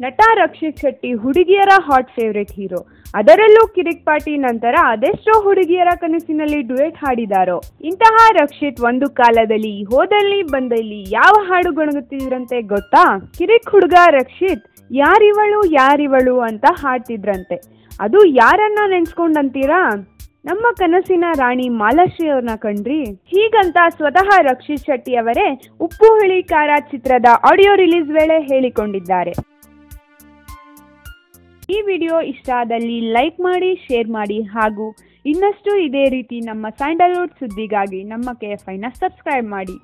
ನಟ ರಕ್ಷಿತ್ ಶೆಟ್ಟಿ ಹುಡುಗಿಯರ hot favourite hero. ಅದರಲ್ಲೂ ಕಿರಿಕ್ ಪಾಟಿ ನಂತರ ಅದೆಷ್ಟೋ ಹುಡುಗಿಯರ ಕನಸಿನಲ್ಲಿ ಡುಯೆಟ್ ಹಾಡಿದಾರೋ. ಇಂತಹ ರಕ್ಷಿತ್ ಒಂದು ಕಾಲದಲ್ಲಿ ಹೋದಲ್ಲಿ ಬಂದಲ್ಲಿ ಯಾವ ಹಾಡು ಗೊಣಗುತ್ತಿದ್ರಂತೆ ಗೊತ್ತಾ? ಕಿರಿಕ್ ಹುಡುಗ ರಕ್ಷಿತ್ ಯಾರಿವಳು ಯಾರಿವಳು ಅಂತ ಹಾಡ್ತಿದ್ರಂತೆ. ಅದು ಯಾರನ್ನ ನೆನ್ಸ್ಕೊಂಡಂತೀರಾ? ನಮ್ಮ ಕನಸಿನ ರಾಣಿ ಮಾಲಾಶ್ರೀ ಅವ್ರನ್ನ ಕಂಡ್ರಿ. ಹೀಗಂತ ಸ್ವತಃ ರಕ್ಷಿತ್ ಶೆಟ್ಟಿ ಅವರೇ ಉಪ್ಪು ಹುಳಿ ಚಿತ್ರದ ಆಡಿಯೋ ರಿಲೀಸ್ ವೇಳೆ ಹೇಳಿಕೊಂಡಿದ್ದಾರೆ. ಈ ವಿಡಿಯೋ ಇಷ್ಟ ಆದಲ್ಲಿ ಲೈಕ್ ಮಾಡಿ, ಶೇರ್ ಮಾಡಿ ಹಾಗೂ ಇನ್ನಷ್ಟು ಇದೇ ರೀತಿ ನಮ್ಮ ಸ್ಯಾಂಡಲ್ವುಡ್ ಸುದ್ದಿಗಾಗಿ ನಮ್ಮ ಕೆ ಎಫ್ ಐನ ಸಬ್ಸ್ಕ್ರೈಬ್ ಮಾಡಿ.